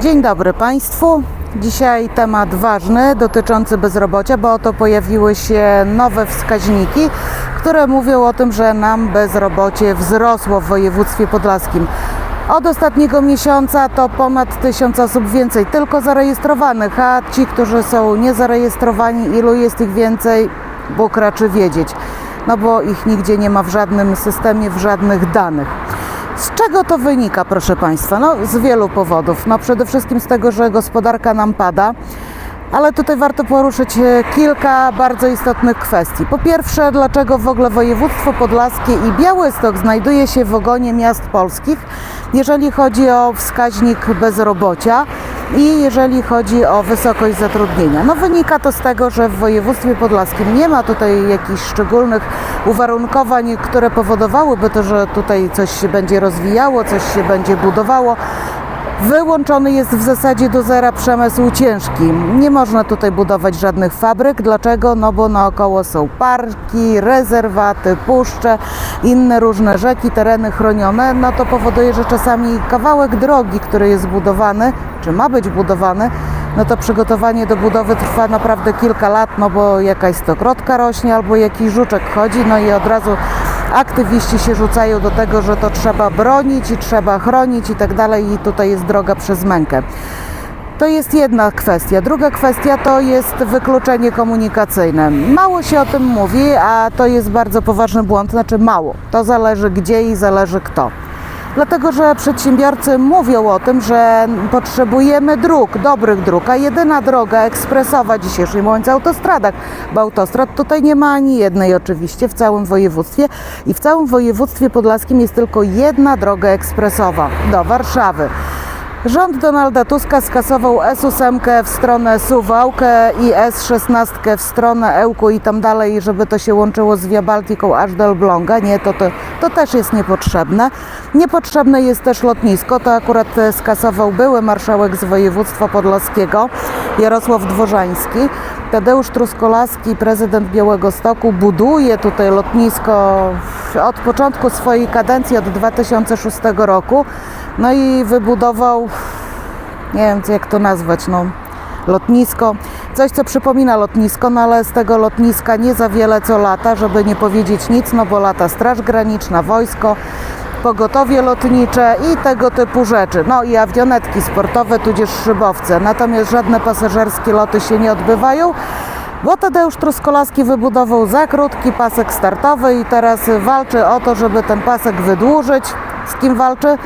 Dzień dobry Państwu. Dzisiaj temat ważny dotyczący bezrobocia, bo oto pojawiły się nowe wskaźniki, które mówią o tym, że nam bezrobocie wzrosło w województwie podlaskim. Od ostatniego miesiąca to ponad tysiąc osób więcej tylko zarejestrowanych, a ci, którzy są niezarejestrowani, ilu jest ich więcej, Bóg raczy wiedzieć. No bo ich nigdzie nie ma w żadnym systemie, w żadnych danych. Z czego to wynika, proszę Państwa? No, z wielu powodów. No, przede wszystkim z tego, że gospodarka nam pada, ale tutaj warto poruszyć e, kilka bardzo istotnych kwestii. Po pierwsze, dlaczego w ogóle województwo podlaskie i Białystok znajduje się w ogonie miast polskich, jeżeli chodzi o wskaźnik bezrobocia i jeżeli chodzi o wysokość zatrudnienia. No wynika to z tego, że w województwie podlaskim nie ma tutaj jakichś szczególnych uwarunkowań, które powodowałyby to, że tutaj coś się będzie rozwijało, coś się będzie budowało. Wyłączony jest w zasadzie do zera przemysł ciężki. Nie można tutaj budować żadnych fabryk. Dlaczego? No bo naokoło są parki, rezerwaty, puszcze, inne różne rzeki, tereny chronione. No to powoduje, że czasami kawałek drogi, który jest budowany, czy ma być budowany, no to przygotowanie do budowy trwa naprawdę kilka lat, no bo jakaś stokrotka rośnie albo jakiś żuczek chodzi, no i od razu aktywiści się rzucają do tego, że to trzeba bronić i trzeba chronić i tak dalej i tutaj jest droga przez mękę. To jest jedna kwestia. Druga kwestia to jest wykluczenie komunikacyjne. Mało się o tym mówi, a to jest bardzo poważny błąd, znaczy mało. To zależy gdzie i zależy kto. Dlatego, że przedsiębiorcy mówią o tym, że potrzebujemy dróg, dobrych dróg, a jedyna droga ekspresowa dzisiejszej, mówiąc o autostradach, bo autostrad tutaj nie ma ani jednej oczywiście w całym województwie i w całym województwie podlaskim jest tylko jedna droga ekspresowa do Warszawy. Rząd Donalda Tuska skasował S8 w stronę Suwałkę i S16 w stronę Ełku i tam dalej, żeby to się łączyło z Via Baltiką aż do Elbląga. Nie, to, to, to też jest niepotrzebne. Niepotrzebne jest też lotnisko, to akurat skasował były marszałek z województwa podlaskiego Jarosław Dworzański. Tadeusz Truskolaski, prezydent Białego Stoku, buduje tutaj lotnisko od początku swojej kadencji, od 2006 roku. No i wybudował, nie wiem jak to nazwać, no, lotnisko. Coś, co przypomina lotnisko, no ale z tego lotniska nie za wiele co lata, żeby nie powiedzieć nic, no bo lata Straż Graniczna, wojsko, pogotowie lotnicze i tego typu rzeczy. No i awionetki sportowe, tudzież szybowce. Natomiast żadne pasażerskie loty się nie odbywają. Bo Tadeusz Truskolaski wybudował za krótki pasek startowy i teraz walczy o to, żeby ten pasek wydłużyć. Z kim walczy?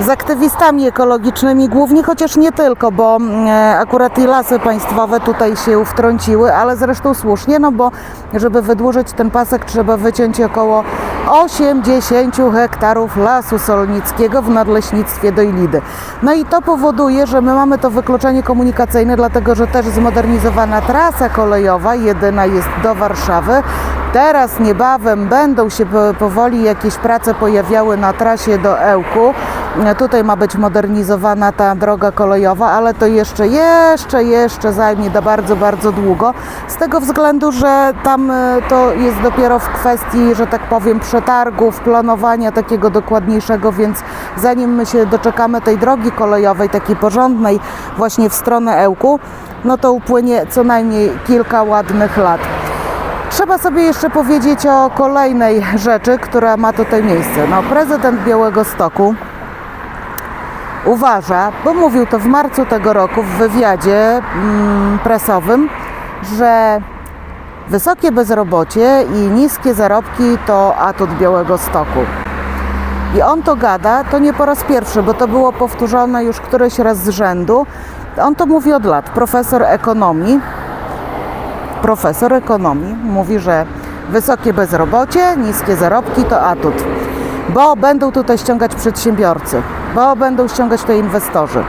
z aktywistami ekologicznymi głównie, chociaż nie tylko, bo e, akurat i lasy państwowe tutaj się wtrąciły, ale zresztą słusznie, no bo żeby wydłużyć ten pasek trzeba wyciąć około 80 hektarów lasu solnickiego w nadleśnictwie Dojlidy. No i to powoduje, że my mamy to wykluczenie komunikacyjne, dlatego że też zmodernizowana trasa kolejowa, jedyna jest do Warszawy, Teraz niebawem będą się po- powoli jakieś prace pojawiały na trasie do Ełku. Tutaj ma być modernizowana ta droga kolejowa, ale to jeszcze, jeszcze, jeszcze zajmie da bardzo, bardzo długo. Z tego względu, że tam e, to jest dopiero w kwestii, że tak powiem, przetargów, planowania takiego dokładniejszego, więc zanim my się doczekamy tej drogi kolejowej, takiej porządnej, właśnie w stronę Ełku, no to upłynie co najmniej kilka ładnych lat. Trzeba sobie jeszcze powiedzieć o kolejnej rzeczy, która ma tutaj miejsce. No, prezydent Białego Stoku uważa, bo mówił to w marcu tego roku w wywiadzie mm, prasowym, że wysokie bezrobocie i niskie zarobki to atut Białego Stoku. I on to gada, to nie po raz pierwszy, bo to było powtórzone już któryś raz z rzędu. On to mówi od lat. Profesor ekonomii, profesor ekonomii mówi, że wysokie bezrobocie, niskie zarobki to atut, bo będą tutaj ściągać przedsiębiorcy, bo będą ściągać tutaj inwestorzy.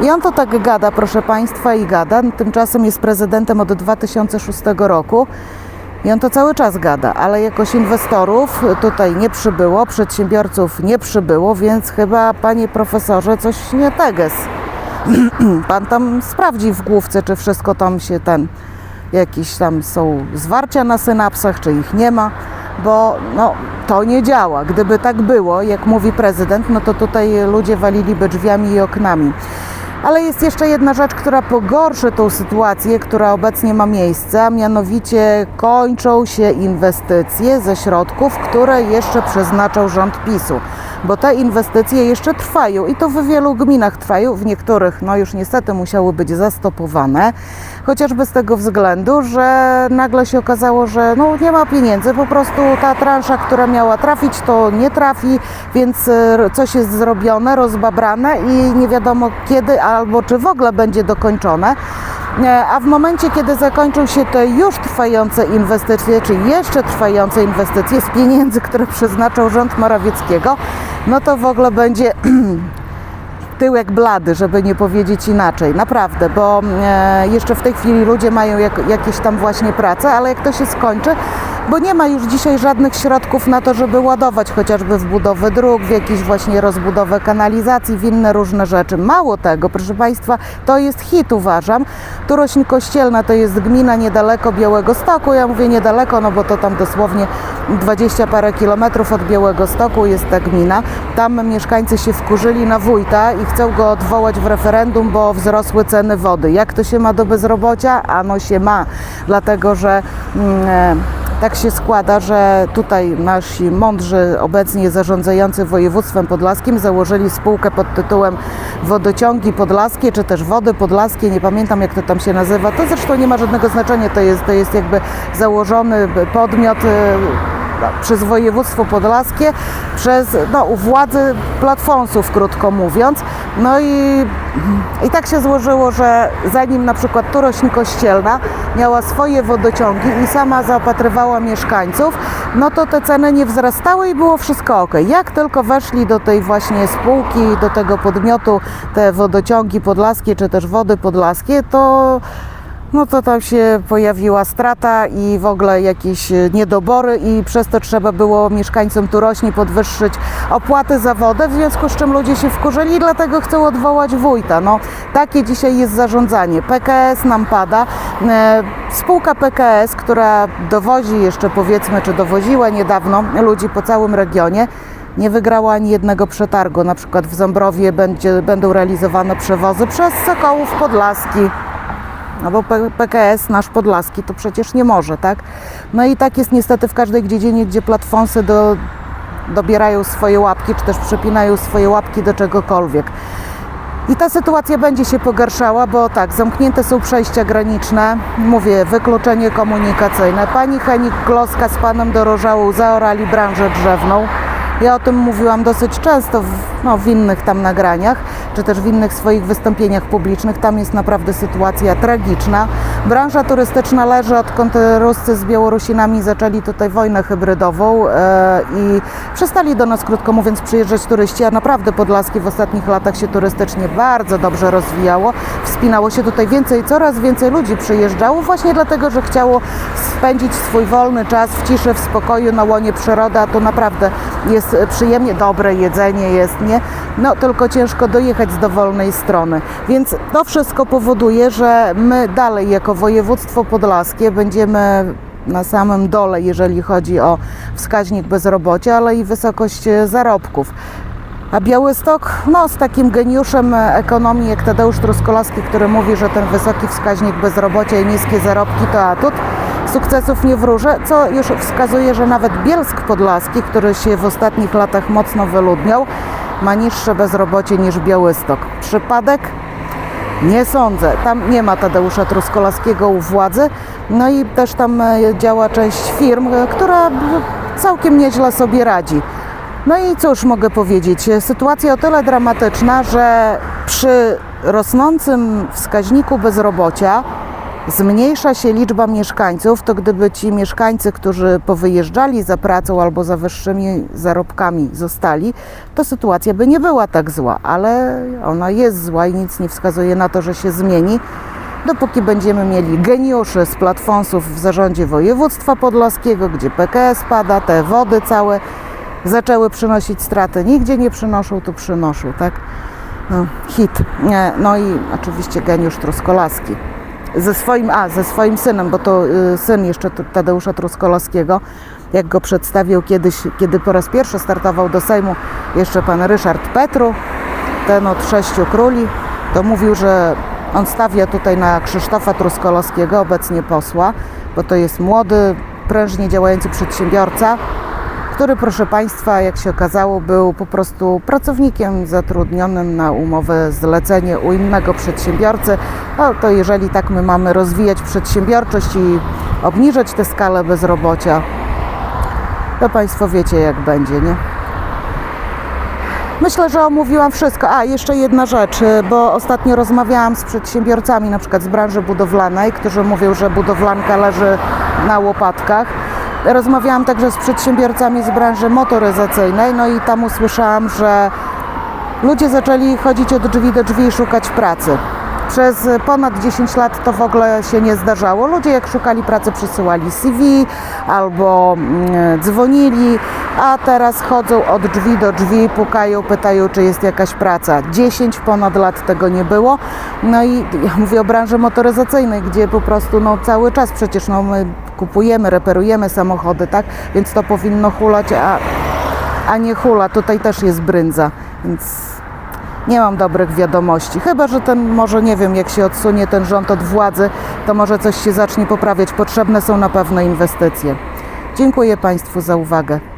I on to tak gada, proszę Państwa, i gada. Tymczasem jest prezydentem od 2006 roku. I on to cały czas gada, ale jakoś inwestorów tutaj nie przybyło, przedsiębiorców nie przybyło, więc chyba, panie profesorze, coś nie teges. Pan tam sprawdzi w główce, czy wszystko tam się ten, jakieś tam są zwarcia na synapsach, czy ich nie ma, bo no, to nie działa. Gdyby tak było, jak mówi prezydent, no to tutaj ludzie waliliby drzwiami i oknami. Ale jest jeszcze jedna rzecz, która pogorszy tą sytuację, która obecnie ma miejsce, a mianowicie kończą się inwestycje ze środków, które jeszcze przeznaczał rząd PiSu. Bo te inwestycje jeszcze trwają i to w wielu gminach trwają, w niektórych no już niestety musiały być zastopowane, chociażby z tego względu, że nagle się okazało, że no nie ma pieniędzy, po prostu ta transza, która miała trafić, to nie trafi, więc e, coś jest zrobione, rozbabrane i nie wiadomo kiedy albo czy w ogóle będzie dokończone. E, A w momencie, kiedy zakończą się te już trwające inwestycje, czy jeszcze trwające inwestycje z pieniędzy, które przeznaczał rząd Morawieckiego, no to w ogóle będzie tyłek blady, żeby nie powiedzieć inaczej. Naprawdę, bo e, jeszcze w tej chwili ludzie mają jak, jakieś tam właśnie prace, ale jak to się skończy, bo nie ma już dzisiaj żadnych środków na to, żeby ładować chociażby w budowę dróg, w jakieś właśnie rozbudowę kanalizacji, w inne różne rzeczy. Mało tego, proszę Państwa, to jest hit uważam. Turośń Kościelna to jest gmina niedaleko Białego Stoku. Ja mówię niedaleko, no bo to tam dosłownie 20 parę kilometrów od Białego Stoku jest ta gmina. Tam mieszkańcy się wkurzyli na wójta i chcą go odwołać w referendum, bo wzrosły ceny wody. Jak to się ma do bezrobocia? Ano się ma, dlatego że mm, e, tak się składa, że tutaj nasi mądrzy obecnie zarządzający województwem podlaskim założyli spółkę pod tytułem Wodociągi Podlaskie, czy też Wody Podlaskie, nie pamiętam jak to tam się nazywa. To zresztą nie ma żadnego znaczenia, to jest, to jest jakby założony podmiot e, przez województwo podlaskie, przez no, władzy platfonsów, krótko mówiąc. No i, i tak się złożyło, że zanim na przykład Turośń Kościelna miała swoje wodociągi i sama zaopatrywała mieszkańców, no to te ceny nie wzrastały i było wszystko ok. Jak tylko weszli do tej właśnie spółki, do tego podmiotu te wodociągi podlaskie, czy też wody podlaskie, to no to tam się pojawiła strata i w ogóle jakieś e, niedobory i przez to trzeba było mieszkańcom Turośni podwyższyć opłaty za wodę, w związku z czym ludzie się wkurzyli i dlatego chcą odwołać wójta. No, takie dzisiaj jest zarządzanie. PKS nam pada. E, Spółka PKS, która dowozi jeszcze powiedzmy, czy dowoziła niedawno ludzi po całym regionie, nie wygrała ani jednego przetargu. Na przykład w Ząbrowie będzie, będą realizowane przewozy przez Sokołów Podlaski. No bo PKS nasz podlaski to przecież nie może, tak? No i tak jest niestety w każdej dziedzinie, gdzie platfonsy do, dobierają swoje łapki, czy też przypinają swoje łapki do czegokolwiek. I ta sytuacja będzie się pogarszała, bo tak, zamknięte są przejścia graniczne, mówię, wykluczenie komunikacyjne. Pani Henik Kloska z panem Dorożałą zaorali branżę drzewną. Ja o tym mówiłam dosyć często w, no, w innych tam nagraniach, czy też w innych swoich wystąpieniach publicznych. Tam jest naprawdę sytuacja tragiczna. Branża turystyczna leży, odkąd Ruscy z Białorusinami zaczęli tutaj wojnę hybrydową e, i przestali do nas, krótko mówiąc, przyjeżdżać turyści, a naprawdę Podlaskie w ostatnich latach się turystycznie bardzo dobrze rozwijało. Wspinało się tutaj więcej, coraz więcej ludzi przyjeżdżało właśnie dlatego, że chciało spędzić swój wolny czas w ciszy, w spokoju, na łonie przyrody, a to naprawdę jest przyjemnie, dobre jedzenie jest, nie? No tylko ciężko dojechać z dowolnej strony. Więc to wszystko powoduje, że my dalej jako województwo podlaskie będziemy na samym dole, jeżeli chodzi o wskaźnik bezrobocia, ale i wysokość e, zarobków. A Białystok, no z takim geniuszem ekonomii jak Tadeusz Truskolaski, który mówi, że ten wysoki wskaźnik bezrobocia i niskie zarobki to atut, sukcesów nie wróży, co już wskazuje, że nawet Bielsk Podlaski, który się w ostatnich latach mocno wyludniał, ma niższe bezrobocie niż Białystok. Przypadek? Nie sądzę. Tam nie ma Tadeusza Truskolaskiego u władzy. No i też tam e, działa część firm, e, która całkiem nieźle sobie radzi. No i cóż mogę powiedzieć? Sytuacja o tyle dramatyczna, że przy rosnącym wskaźniku bezrobocia zmniejsza się liczba mieszkańców, to gdyby ci mieszkańcy, którzy powyjeżdżali za pracą albo za wyższymi zarobkami zostali, to sytuacja by nie była tak zła, ale ona jest zła i nic nie wskazuje na to, że się zmieni. Dopóki będziemy mieli geniuszy z platfonsów w zarządzie województwa podlaskiego, gdzie PKS pada, te wody całe zaczęły przynosić straty. Nigdzie nie przynoszą, tu przynoszą, tak? No, hit. No i oczywiście geniusz Truskolaski. Ze swoim, a, ze swoim synem, bo to y, syn jeszcze Tadeusza Truskolaskiego, jak go przedstawił kiedyś, kiedy po raz pierwszy startował do Sejmu jeszcze pan Ryszard Petru, ten od sześciu króli, to mówił, że on stawia tutaj na Krzysztofa Truskolowskiego, obecnie posła, bo to jest młody, prężnie działający przedsiębiorca, który, proszę Państwa, jak się okazało, był po prostu pracownikiem zatrudnionym na umowę zlecenie u innego przedsiębiorcy. No to jeżeli tak my mamy rozwijać przedsiębiorczość i obniżać tę skalę bezrobocia, to Państwo wiecie, jak będzie, nie? Myślę, że omówiłam wszystko. A, jeszcze jedna rzecz, bo ostatnio rozmawiałam z przedsiębiorcami, na przykład z branży budowlanej, którzy mówią, że budowlanka leży na łopatkach. Rozmawiałam także z przedsiębiorcami z branży motoryzacyjnej, no i tam usłyszałam, że ludzie zaczęli chodzić od drzwi do drzwi i szukać pracy. Przez ponad 10 lat to w ogóle się nie zdarzało. Ludzie jak szukali pracy przysyłali CV albo mm, dzwonili, a teraz chodzą od drzwi do drzwi, pukają, pytają czy jest jakaś praca. 10 ponad lat tego nie było. No i ja mówię o branży motoryzacyjnej, gdzie po prostu no, cały czas przecież no, my kupujemy, reperujemy samochody, tak? Więc to powinno hulać, a, a nie hula. Tutaj też jest brędza, więc nie mam dobrych wiadomości. Chyba, że ten może nie wiem, jak się odsunie ten rząd od władzy, to może coś się zacznie poprawiać. Potrzebne są na pewno inwestycje. Dziękuję Państwu za uwagę.